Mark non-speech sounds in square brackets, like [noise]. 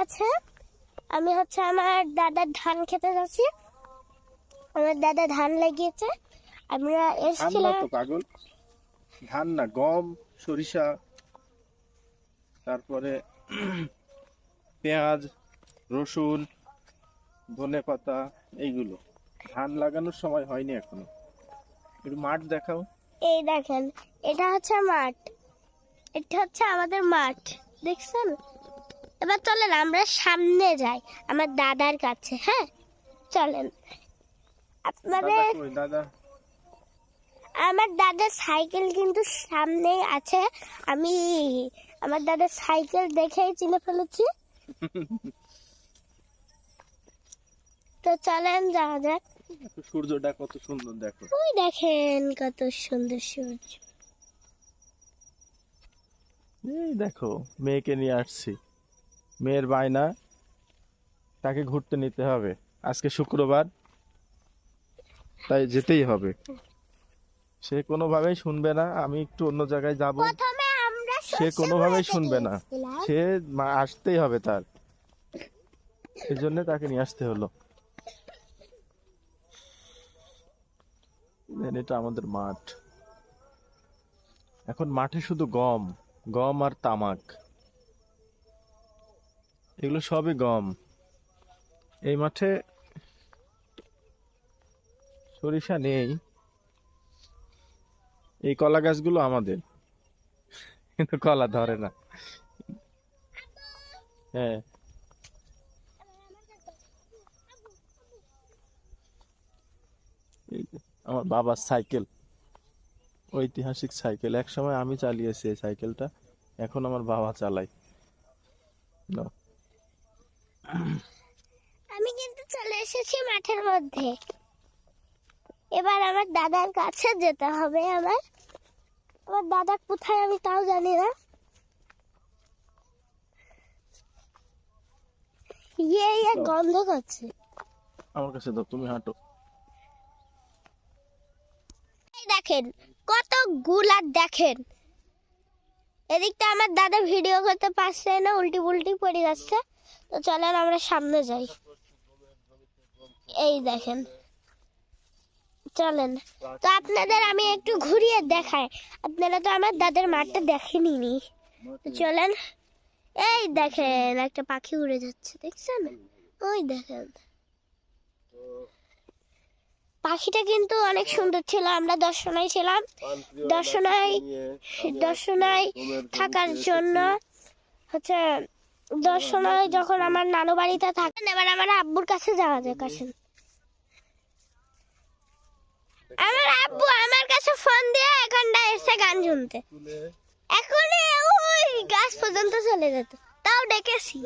আছে। আমি হচ্ছে আমার দাদার ধান খেতে যাচ্ছি। আমার দাদা ধান লাগিয়েছে। আমরা এসেছিলাম পাগল। ধান না গম সরিষা তারপরে [clears throat] পেঁয়াজ রসুন ধনে পাতা এইগুলো। ধান লাগানোর সময় হয়নি এখনও। একটু মাঠ দেখাও। এই দেখেন এটা হচ্ছে মাঠ। এটা হচ্ছে আমাদের মাঠ। দেখছেন? এবার চলেন আমরা সামনে যাই আমার দাদার কাছে হ্যাঁ? চলেন। আপনাদের দাদা আমার দাদার সাইকেল কিন্তু সামনেই আছে। আমি আমার দাদার সাইকেল দেখেই চিনে ফেলেছি। [laughs] তো চলেন যাওয়া যাক। সূর্যটা কত সুন্দর দেখো। ওই দেখেন কত সুন্দর সূর্য। এই দেখো মেয়েকে নিয়ে আসছি। মেয়ের বায়না তাকে ঘুরতে নিতে হবে। আজকে শুক্রবার তাই যেতেই হবে। সে কোনোভাবেই শুনবে না আমি একটু অন্য জায়গায় যাব। সে কোনোভাবেই শুনবে না। সে আসতেই হবে তার। এই জন্য তাকে নিয়ে আসতে হলো। এটা আমাদের মাঠ। এখন মাঠে শুধু গম গম আর তামাক। এগুলো সবই গম। এই মাঠে সরিষা নেই। এই কলা গাছগুলো আমাদের। কিন্তু কলা ধরে না। হ্যাঁ। আমার বাবার সাইকেল। ঐতিহাসিক সাইকেল। এক সময় আমি চালিয়েছি এই সাইকেলটা। এখন আমার বাবা চালায়। আমি কিন্তু চলে এসেছি মাঠের মধ্যে। এবার আমার দাদার কাছে যেতে হবে আমার। আমার দাদা কোথায় আমি তাও জানি না। ইয়ে ইয়ে গন্ধ করছে। আমার কাছে দাও তুমি হাঁটো। দেখেন কতগুলার দেখেন। এদিকটা আমার দাদা ভিডিও করতে পারছে না উল্টি পুল্টি পড়ে যাচ্ছে। তো চলেন আমরা সামনে যাই। এই দেখেন। চলেন। তো আপনাদের আমি একটু ঘুরিয়ে দেখাই। আপনারা তো আমার দাদার মাঠটা দেখেনি নি। চলেন। এই দেখেন, একটা পাখি উড়ে যাচ্ছে, দেখছেন? ওই দেখেন। পাখিটা কিন্তু অনেক সুন্দর ছিল আমরা দর্শনায় ছিলাম। দর্শনায় দর্শনায় থাকার জন্য হচ্ছে দর্শনায় যখন আমার নানু বাড়িতে থাকেন এবার আমার আব্বুর কাছে যাওয়া যায় আসেন। আমার আব্বু আমার কাছে ফোন দিয়ে এখানটা এসে গান শুনতে। এখনই ওই গাছ পর্যন্ত চলে যেত। তাও ডেকেছি।